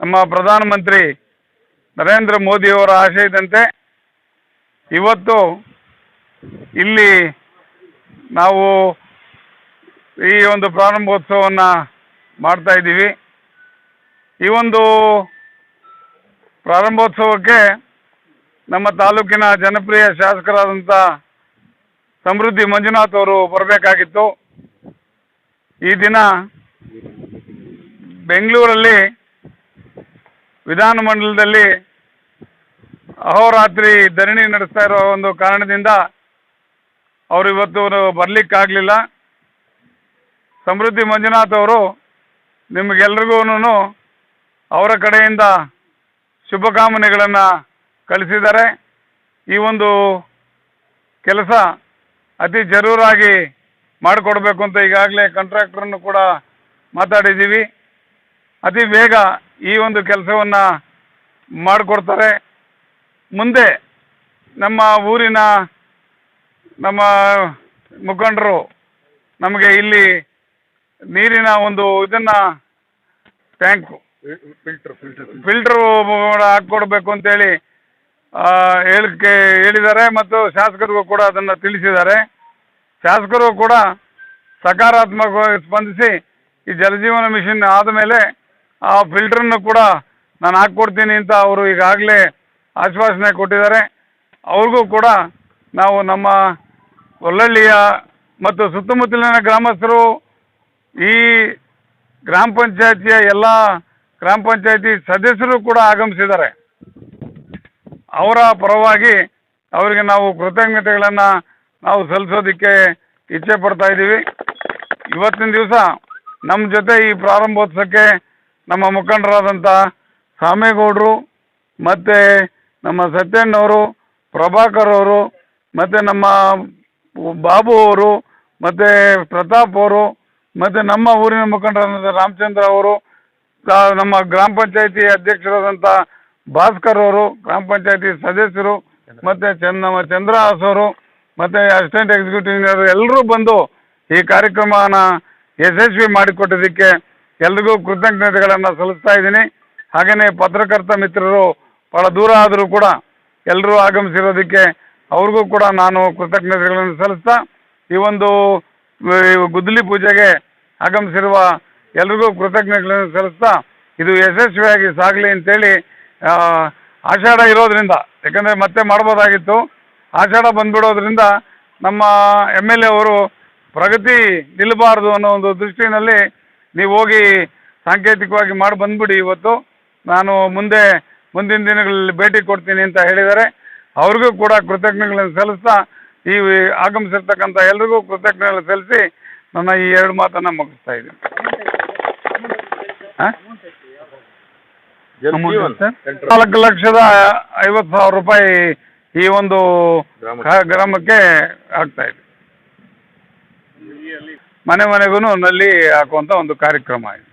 ನಮ್ಮ ಪ್ರಧಾನಮಂತ್ರಿ ನರೇಂದ್ರ ಮೋದಿಯವರ ಆಶಯದಂತೆ ಇವತ್ತು ಇಲ್ಲಿ ನಾವು ಈ ಒಂದು ಪ್ರಾರಂಭೋತ್ಸವವನ್ನು ಮಾಡ್ತಾ ಇದ್ದೀವಿ. ಈ ಒಂದು ಪ್ರಾರಂಭೋತ್ಸವಕ್ಕೆ ನಮ್ಮ ತಾಲೂಕಿನ ಜನಪ್ರಿಯ ಶಾಸಕರಾದಂಥ ಸಮೃದ್ಧಿ ಮಂಜುನಾಥ್ ಅವರು ಬರಬೇಕಾಗಿತ್ತು. ಈ ದಿನ ಬೆಂಗಳೂರಲ್ಲಿ ವಿಧಾನಮಂಡಲದಲ್ಲಿ ಅಹೋರಾತ್ರಿ ಧರಣಿ ನಡೆಸ್ತಾ ಇರೋ ಒಂದು ಕಾರಣದಿಂದ ಅವರು ಇವತ್ತು ಬರಲಿಕ್ಕಾಗಲಿಲ್ಲ. ಸಮೃದ್ಧಿ ಮಂಜುನಾಥ್ ಅವರು ನಿಮಗೆಲ್ರಿಗೂ ಅವರ ಕಡೆಯಿಂದ ಶುಭಕಾಮನೆಗಳನ್ನು ಕಳಿಸಿದ್ದಾರೆ ಈ ಒಂದು ಕೆಲಸ ಅತಿ ಜರೂರಾಗಿ ಮಾಡಿಕೊಡ್ಬೇಕು ಅಂತ ಈಗಾಗಲೇ ಕಾಂಟ್ರಾಕ್ಟ್ರನ್ನು ಕೂಡ ಮಾತಾಡಿದ್ದೀವಿ. ಅತಿ ಬೇಗ ಈ ಒಂದು ಕೆಲಸವನ್ನು ಮಾಡಿಕೊಡ್ತಾರೆ. ಮುಂದೆ ನಮ್ಮ ಊರಿನ ನಮ್ಮ ಮುಖಂಡರು ನಮಗೆ ಇಲ್ಲಿ ನೀರಿನ ಒಂದು ಇದನ್ನು ಟ್ಯಾಂಕು ಫಿಲ್ಟರ್ ಫಿಲ್ಟರ್ ಹಾಕ್ಕೊಡ್ಬೇಕು ಅಂತೇಳಿ ಹೇಳಿಕೆ ಹೇಳಿದ್ದಾರೆ ಮತ್ತು ಶಾಸಕರಿಗೂ ಕೂಡ ಅದನ್ನು ತಿಳಿಸಿದ್ದಾರೆ. ಶಾಸಕರು ಕೂಡ ಸಕಾರಾತ್ಮಕವಾಗಿ ಸ್ಪಂದಿಸಿ ಈ ಜಲಜೀವನ ಮಿಷನ್ ಆದಮೇಲೆ ಆ ಫಿಲ್ಟ್ರನ್ನು ಕೂಡ ನಾನು ಹಾಕ್ಕೊಡ್ತೀನಿ ಅಂತ ಅವರು ಈಗಾಗಲೇ ಆಶ್ವಾಸನೆ ಕೊಟ್ಟಿದ್ದಾರೆ. ಅವ್ರಿಗೂ ಕೂಡ ನಾವು ನಮ್ಮ ಒಳ್ಳಳ್ಳಿಯ ಮತ್ತು ಸುತ್ತಮುತ್ತಲಿನ ಗ್ರಾಮಸ್ಥರು ಈ ಗ್ರಾಮ ಪಂಚಾಯತಿಯ ಎಲ್ಲ ಗ್ರಾಮ ಪಂಚಾಯತಿ ಸದಸ್ಯರು ಕೂಡ ಆಗಮಿಸಿದ್ದಾರೆ. ಅವರ ಪರವಾಗಿ ಅವರಿಗೆ ನಾವು ಕೃತಜ್ಞತೆಗಳನ್ನು ನಾವು ಸಲ್ಲಿಸೋದಕ್ಕೆ ಇಚ್ಛೆ ಪಡ್ತಾ ಇದ್ದೀವಿ. ಇವತ್ತಿನ ದಿವಸ ನಮ್ಮ ಜೊತೆ ಈ ಪ್ರಾರಂಭೋತ್ಸವಕ್ಕೆ ನಮ್ಮ ಮುಖಂಡರಾದಂಥ ಸಾಮೇಗೌಡರು ಮತ್ತು ನಮ್ಮ ಸತ್ಯಣ್ಣವರು ಪ್ರಭಾಕರ್ ಅವರು, ಮತ್ತು ನಮ್ಮ ಬಾಬು ಅವರು, ಮತ್ತು ಪ್ರತಾಪ್ ಅವರು, ಮತ್ತು ನಮ್ಮ ಊರಿನ ಮುಖಂಡರಾದಂಥ ರಾಮಚಂದ್ರ ಅವರು ನಮ್ಮ ಗ್ರಾಮ ಪಂಚಾಯತಿ ಅಧ್ಯಕ್ಷರಾದಂಥ ಭಾಸ್ಕರ್ ಅವರು, ಗ್ರಾಮ ಪಂಚಾಯತಿ ಸದಸ್ಯರು, ಮತ್ತು ಚಂದ ನಮ್ಮ ಚಂದ್ರಹಾಸ್ ಅವರು, ಮತ್ತು ಅಸಿಸ್ಟೆಂಟ್ ಎಕ್ಸಿಕ್ಯೂಟಿವ್ ಇಂಜಿನಿಯರ್ ಎಲ್ಲರೂ ಬಂದು ಈ ಕಾರ್ಯಕ್ರಮನ ಯಶಸ್ವಿ ಮಾಡಿಕೊಟ್ಟಿದ್ದಕ್ಕೆ ಎಲ್ರಿಗೂ ಕೃತಜ್ಞತೆಗಳನ್ನು ಸಲ್ಲಿಸ್ತಾ ಇದ್ದೀನಿ. ಹಾಗೆಯೇ ಪತ್ರಕರ್ತ ಮಿತ್ರರು ಬಹಳ ದೂರ ಆದರೂ ಕೂಡ ಎಲ್ಲರೂ ಆಗಮಿಸಿರೋದಕ್ಕೆ ಅವ್ರಿಗೂ ಕೂಡ ನಾನು ಕೃತಜ್ಞತೆಗಳನ್ನು ಸಲ್ಲಿಸ್ತಾ, ಈ ಒಂದು ಗುದ್ದಲಿ ಪೂಜೆಗೆ ಆಗಮಿಸಿರುವ ಎಲ್ರಿಗೂ ಕೃತಜ್ಞತೆಗಳನ್ನು ಸಲ್ಲಿಸ್ತಾ, ಇದು ಯಶಸ್ವಿಯಾಗಿ ಸಾಗಲಿ ಅಂತೇಳಿ ಆಷಾಢ ಇರೋದ್ರಿಂದ, ಯಾಕಂದರೆ ಮತ್ತೆ ಮಾಡ್ಬೋದಾಗಿತ್ತು. ಆಷಾಢ ಬಂದ್ಬಿಡೋದ್ರಿಂದ ನಮ್ಮ ಎಂ ಎಲ್ ಎ ಅವರು ಪ್ರಗತಿ ನಿಲ್ಲಬಾರ್ದು ಅನ್ನೋ ಒಂದು ದೃಷ್ಟಿನಲ್ಲಿ ನೀವು ಹೋಗಿ ಸಾಂಕೇತಿಕವಾಗಿ ಮಾಡಿ ಬಂದ್ಬಿಡಿ ಇವತ್ತು. ನಾನು ಮುಂದೆ ಮುಂದಿನ ದಿನಗಳಲ್ಲಿ ಭೇಟಿ ಕೊಡ್ತೀನಿ ಅಂತ ಹೇಳಿದ್ದಾರೆ. ಅವ್ರಿಗೂ ಕೂಡ ಕೃತಜ್ಞತೆಗಳನ್ನು ಸಲ್ಲಿಸ್ತಾ ಈ ಆಗಮಿಸಿರ್ತಕ್ಕಂಥ ಎಲ್ರಿಗೂ ಕೃತಜ್ಞತೆಗಳನ್ನು ಸಲ್ಲಿಸಿ ನನ್ನ ಈ ಎರಡು ಮಾತನ್ನು ಮುಗಿಸ್ತಾ ಇದ್ದೀನಿ. ನಾಲ್ಕು ಲಕ್ಷದ ಐವತ್ತು ಸಾವಿರ ರೂಪಾಯಿ ಈ ಒಂದು ಗ್ರಾಮಕ್ಕೆ ಆಗ್ತಾ ಇದೆ. ಮನೆ ಮನೆಗೂ ನಲ್ಲಿ ಹಾಕುವಂಥ ಒಂದು ಕಾರ್ಯಕ್ರಮ ಇದೆ